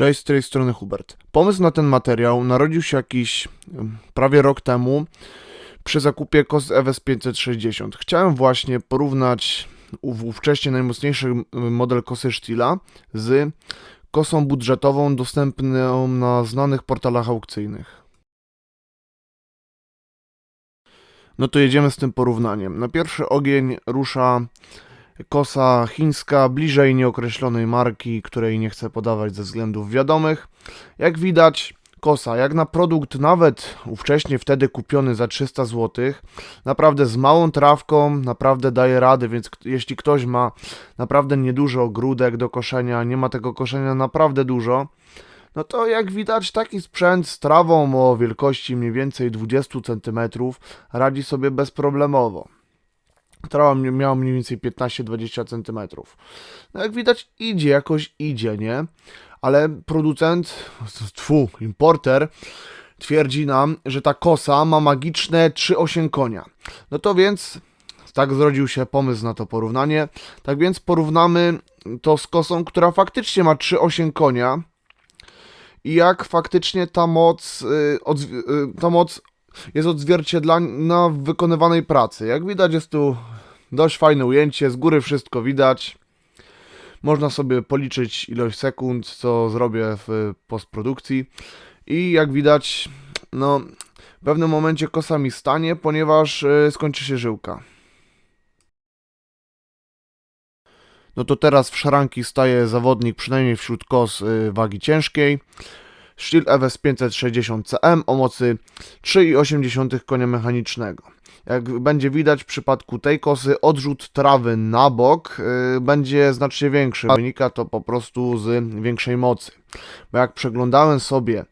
Cześć, z tej strony Hubert. Pomysł na ten materiał narodził się jakiś prawie rok temu przy zakupie KOS EWS 560. Chciałem właśnie porównać ów- ówcześnie najmocniejszy model kosy Stila z kosą budżetową dostępną na znanych portalach aukcyjnych. No to jedziemy z tym porównaniem. Na pierwszy ogień rusza kosa chińska bliżej nieokreślonej marki, której nie chcę podawać ze względów wiadomych. Jak widać, kosa, jak na produkt nawet ówcześnie wtedy kupiony za 300 zł, naprawdę z małą trawką, naprawdę daje radę, więc jeśli ktoś ma naprawdę nieduży ogródek do koszenia, nie ma tego koszenia naprawdę dużo, no to jak widać taki sprzęt z trawą o wielkości mniej więcej 20 cm radzi sobie bezproblemowo. Trawa mi- miała mniej więcej 15-20 cm. No jak widać idzie, jakoś idzie, nie? Ale producent, tfu, importer twierdzi nam, że ta kosa ma magiczne 3,8 konia. No to więc tak zrodził się pomysł na to porównanie. Tak więc porównamy to z kosą, która faktycznie ma 3,8 konia. I jak faktycznie ta moc, y, y, ta moc jest odzwierciedlana w wykonywanej pracy. Jak widać jest tu dość fajne ujęcie, z góry wszystko widać. Można sobie policzyć ilość sekund, co zrobię w postprodukcji. I jak widać, no, w pewnym momencie kosa mi stanie, ponieważ y, skończy się żyłka. No to teraz w szranki staje zawodnik, przynajmniej wśród kos y, wagi ciężkiej. Stihl EWS 560 CM o mocy 3,8 konia mechanicznego. Jak będzie widać w przypadku tej kosy, odrzut trawy na bok y, będzie znacznie większy. Wynika to po prostu z większej mocy. Bo jak przeglądałem sobie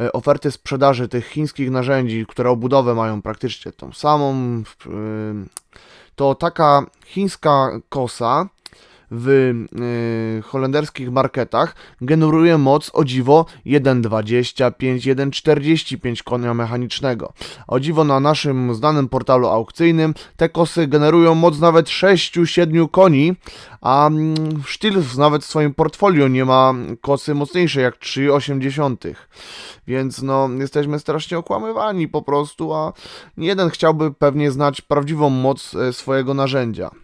y, oferty sprzedaży tych chińskich narzędzi, które obudowę mają praktycznie tą samą, y, to taka chińska kosa w y, holenderskich marketach generuje moc o dziwo 1,25, 1,45 konia mechanicznego. O dziwo na naszym znanym portalu aukcyjnym te kosy generują moc nawet 6-7 koni, a mm, Stihl nawet w swoim portfolio nie ma kosy mocniejszej jak 3,8. Więc no, jesteśmy strasznie okłamywani po prostu, a jeden chciałby pewnie znać prawdziwą moc e, swojego narzędzia.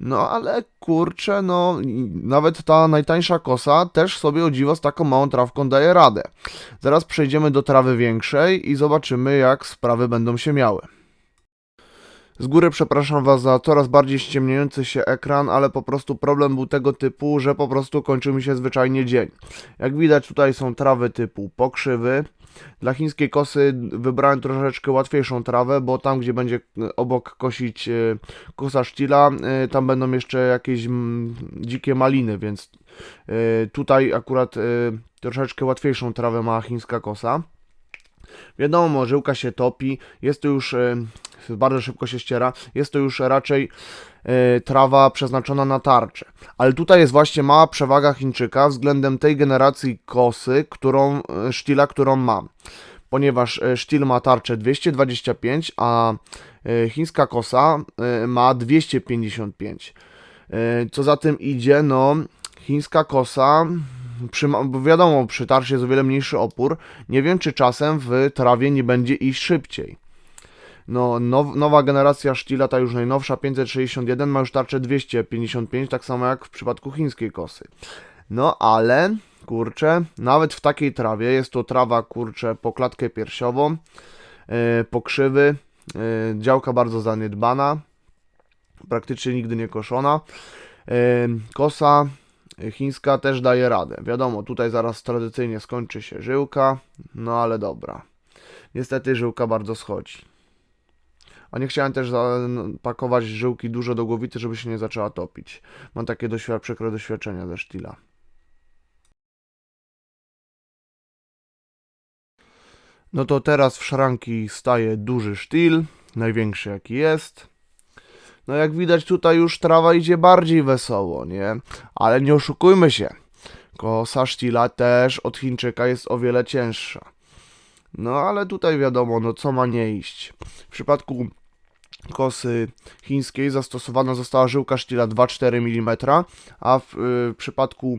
No ale kurczę, no nawet ta najtańsza kosa też sobie o dziwo z taką małą trawką daje radę. Zaraz przejdziemy do trawy większej i zobaczymy jak sprawy będą się miały. Z góry przepraszam Was za coraz bardziej ściemniający się ekran, ale po prostu problem był tego typu, że po prostu kończył mi się zwyczajnie dzień. Jak widać tutaj są trawy typu pokrzywy. Dla chińskiej kosy wybrałem troszeczkę łatwiejszą trawę, bo tam gdzie będzie e, obok kosić e, kosa sztila, y, tam będą jeszcze jakieś dzikie maliny, więc tutaj akurat troszeczkę łatwiejszą trawę ma chińska kosa. Wiadomo, żyłka się topi, jest to już y, bardzo szybko się ściera, jest to już raczej y, trawa przeznaczona na tarczę. Ale tutaj jest właśnie mała przewaga Chińczyka względem tej generacji kosy, którą y, sztila, którą mam. Ponieważ sztil ma tarczę 225, a chińska kosa ma 255. Y, Co za tym idzie, no chińska kosa, przy, bo wiadomo, przy tarczy jest o wiele mniejszy opór. Nie wiem, czy czasem w trawie nie będzie iść szybciej. No, now, nowa generacja sztila, ta już najnowsza 561 ma już tarczę 255, tak samo jak w przypadku chińskiej kosy. No ale, kurczę, nawet w takiej trawie, jest to trawa, kurczę, po klatkę piersiową, yy, pokrzywy, yy, działka bardzo zaniedbana, praktycznie nigdy nie koszona. Yy, kosa chińska też daje radę. Wiadomo, tutaj zaraz tradycyjnie skończy się żyłka, no ale dobra. Niestety żyłka bardzo schodzi. A nie chciałem też pakować żyłki dużo do głowicy, żeby się nie zaczęła topić. Mam takie doświ- przykre doświadczenia ze sztila. No to teraz w szranki staje duży sztil, największy jaki jest. No jak widać tutaj już trawa idzie bardziej wesoło, nie? Ale nie oszukujmy się. Kosa sztila też od Chińczyka jest o wiele cięższa. No ale tutaj wiadomo, no co ma nie iść. W przypadku kosy chińskiej zastosowana została żyłka sztila 2,4 mm, a w y, przypadku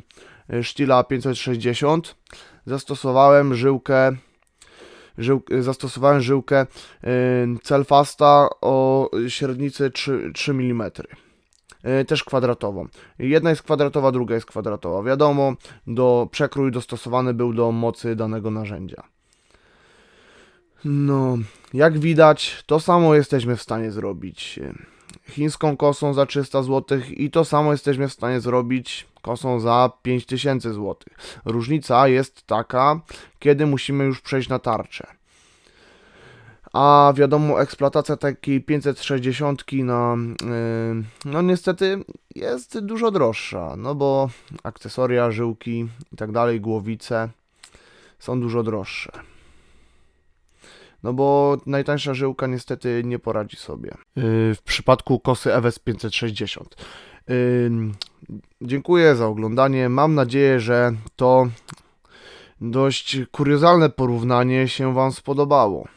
y, Stila 560 zastosowałem żyłkę żył, zastosowałem żyłkę y, Celfasta o średnicy 3, 3 mm. Też kwadratową. Jedna jest kwadratowa, druga jest kwadratowa. Wiadomo, do przekrój dostosowany był do mocy danego narzędzia. No, jak widać, to samo jesteśmy w stanie zrobić chińską kosą za 300 zł i to samo jesteśmy w stanie zrobić kosą za 5000 zł. Różnica jest taka, kiedy musimy już przejść na tarczę. A wiadomo, eksploatacja takiej 560 na, yy, no niestety jest dużo droższa, no bo akcesoria, żyłki i tak dalej, głowice są dużo droższe. No bo najtańsza żyłka niestety nie poradzi sobie. Yy, w przypadku kosy EWS 560. Yy, dziękuję za oglądanie. Mam nadzieję, że to dość kuriozalne porównanie się Wam spodobało.